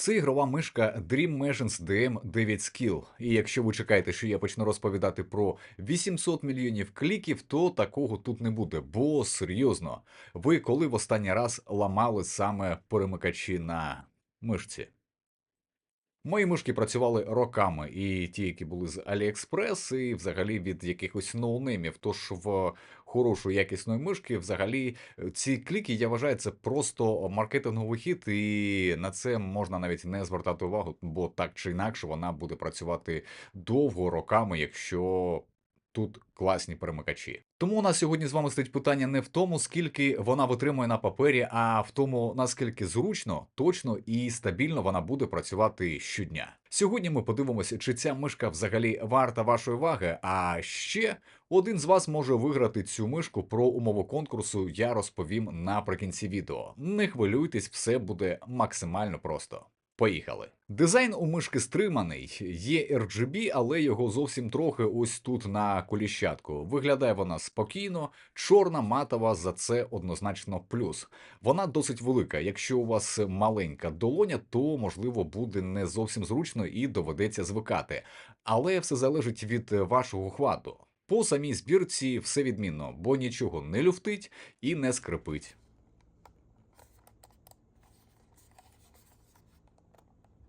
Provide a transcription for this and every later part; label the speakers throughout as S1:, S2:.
S1: Це ігрова мишка Dream Machines DM 9 Skill. І якщо ви чекаєте, що я почну розповідати про 800 мільйонів кліків, то такого тут не буде. Бо серйозно, ви коли в останній раз ламали саме перемикачі на мишці? Мої мишки працювали роками, і ті, які були з AliExpress, і взагалі від якихось ноунеймів. Тож в хорошої якісної мишки, взагалі, е, ці кліки, я вважаю, це просто маркетинговий хід, і на це можна навіть не звертати увагу, бо так чи інакше вона буде працювати довго роками, якщо. Тут класні перемикачі. Тому у нас сьогодні з вами стоїть питання не в тому, скільки вона витримує на папері, а в тому, наскільки зручно, точно і стабільно вона буде працювати щодня. Сьогодні ми подивимося, чи ця мишка взагалі варта вашої уваги. А ще один з вас може виграти цю мишку про умови конкурсу. Я розповім наприкінці відео. Не хвилюйтесь, все буде максимально просто. Поїхали. Дизайн у мишки стриманий, є RGB, але його зовсім трохи ось тут на коліщатку. Виглядає вона спокійно, чорна, матова, за це однозначно плюс. Вона досить велика. Якщо у вас маленька долоня, то можливо буде не зовсім зручно і доведеться звикати. Але все залежить від вашого хвату. По самій збірці все відмінно, бо нічого не люфтить і не скрипить.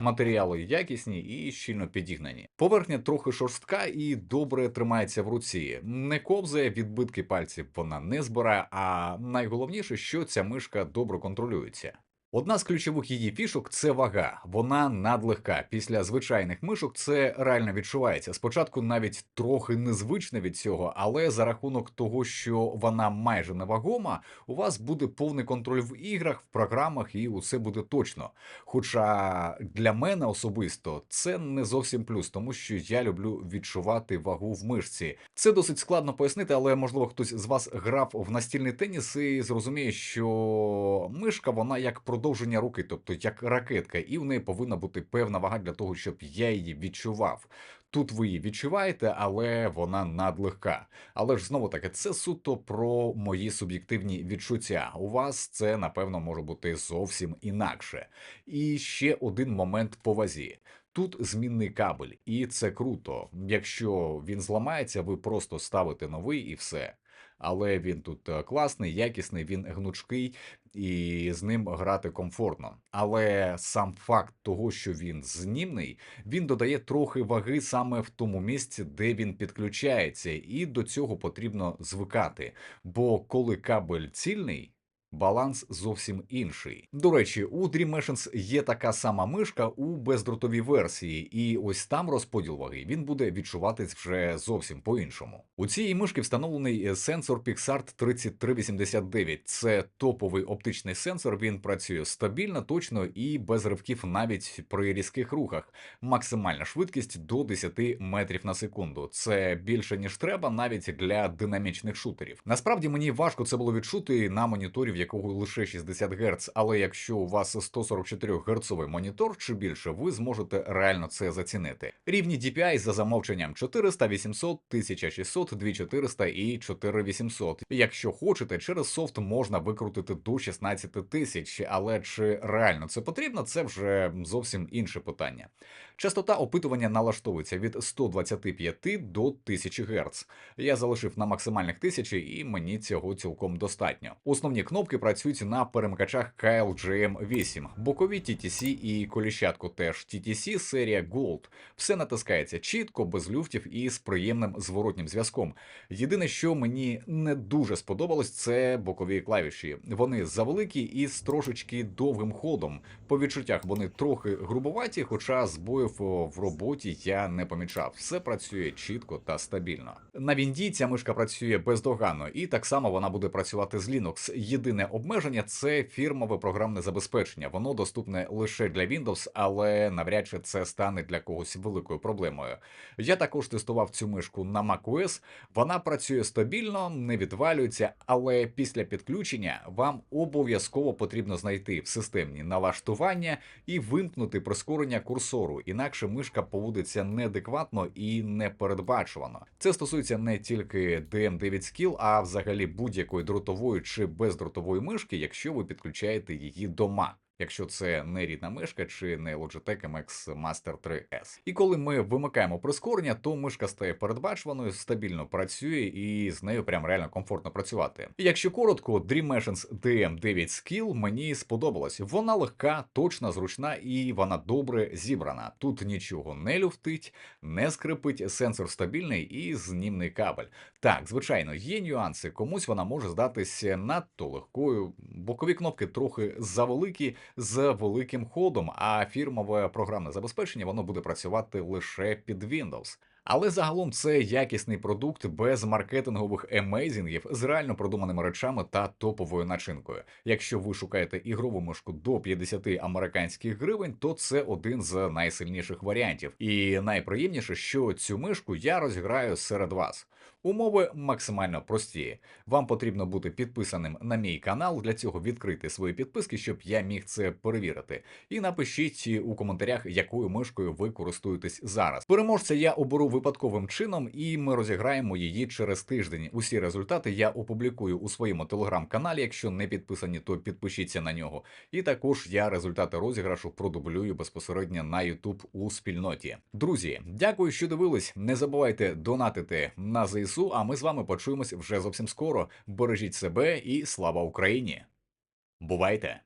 S1: Матеріали якісні і щільно підігнані. Поверхня трохи шорстка і добре тримається в руці. Не ковзає, відбитки пальців вона не збирає. А найголовніше, що ця мишка добре контролюється. Одна з ключових її фішок це вага. Вона надлегка. Після звичайних мишок це реально відчувається. Спочатку навіть трохи незвичне від цього, але за рахунок того, що вона майже невагома, у вас буде повний контроль в іграх, в програмах, і усе буде точно. Хоча для мене особисто це не зовсім плюс, тому що я люблю відчувати вагу в мишці. Це досить складно пояснити, але можливо хтось з вас грав в настільний теніс і зрозуміє, що мишка вона як продовження руки, тобто як ракетка, і в неї повинна бути певна вага для того, щоб я її відчував. Тут ви її відчуваєте, але вона надлегка. Але ж знову таки, це суто про мої суб'єктивні відчуття. У вас це напевно може бути зовсім інакше. І ще один момент по вазі. Тут змінний кабель, і це круто. Якщо він зламається, ви просто ставите новий і все. Але він тут е, класний, якісний, він гнучкий і з ним грати комфортно. Але сам факт того, що він знімний, він додає трохи ваги саме в тому місці, де він підключається, і до цього потрібно звикати. Бо коли кабель цільний. Баланс зовсім інший. До речі, у Dream є така сама мишка у бездротовій версії, і ось там розподіл ваги він буде відчуватись вже зовсім по-іншому. У цій мишки встановлений сенсор Pixart 3389. Це топовий оптичний сенсор. Він працює стабільно, точно і без ривків навіть при різких рухах. Максимальна швидкість до 10 метрів на секунду. Це більше ніж треба, навіть для динамічних шутерів. Насправді мені важко це було відчути на моніторі, якого лише 60 Гц, але якщо у вас 144 Герцовий монітор чи більше, ви зможете реально це зацінити. Рівні DPI за замовченням 400, 800, 1600, 2400 і 4800. Якщо хочете, через софт можна викрутити до 16 тисяч, але чи реально це потрібно, це вже зовсім інше питання. Частота опитування налаштовується від 125 до 1000 Гц. Я залишив на максимальних 1000 і мені цього цілком достатньо. Основні кнопки працюють на перемикачах KLGM 8, бокові TTC і коліщатку теж TTC серія Gold. Все натискається чітко, без люфтів і з приємним зворотнім зв'язком. Єдине, що мені не дуже сподобалось, це бокові клавіші. Вони завеликі і з трошечки довгим ходом. По відчуттях вони трохи грубоваті, хоча збоїв в роботі я не помічав. Все працює чітко та стабільно. На Вінді ця мишка працює бездоганно, і так само вона буде працювати з Linux. Єдине обмеження це фірмове програмне забезпечення. Воно доступне лише для Windows, але навряд чи це стане для когось великою проблемою. Я також тестував цю мишку на macOS. Вона працює стабільно, не відвалюється, але після підключення вам обов'язково потрібно знайти в системні налаштування і вимкнути прискорення курсору, інакше мишка поводиться неадекватно і непередбачувано. Це стосується не тільки DM9 Skill, а взагалі будь-якої дротової чи бездротової мишки, якщо ви підключаєте її до Mac. Якщо це не рідна мишка чи не Logitech MX Master 3S. І коли ми вимикаємо прискорення, то мишка стає передбачуваною, стабільно працює і з нею прям реально комфортно працювати. І якщо коротко, Dream Machines DM9 Skill мені сподобалось. Вона легка, точна, зручна і вона добре зібрана. Тут нічого не люфтить, не скрипить, сенсор стабільний і знімний кабель. Так, звичайно, є нюанси. Комусь вона може здатися надто легкою. Бокові кнопки трохи завеликі з великим ходом, а фірмове програмне забезпечення воно буде працювати лише під Windows. Але загалом це якісний продукт без маркетингових емейзінгів з реально продуманими речами та топовою начинкою. Якщо ви шукаєте ігрову мишку до 50 американських гривень, то це один з найсильніших варіантів. І найприємніше, що цю мишку я розіграю серед вас. Умови максимально прості. Вам потрібно бути підписаним на мій канал. Для цього відкрити свої підписки, щоб я міг це перевірити. І напишіть у коментарях, якою мишкою ви користуєтесь зараз. Переможця я оберу випадковим чином, і ми розіграємо її через тиждень. Усі результати я опублікую у своєму телеграм-каналі. Якщо не підписані, то підпишіться на нього. І також я результати розіграшу продублюю безпосередньо на YouTube у спільноті. Друзі, дякую, що дивились. Не забувайте донатити на ЗСУ. А ми з вами почуємось вже зовсім скоро. Бережіть себе і слава Україні! Бувайте!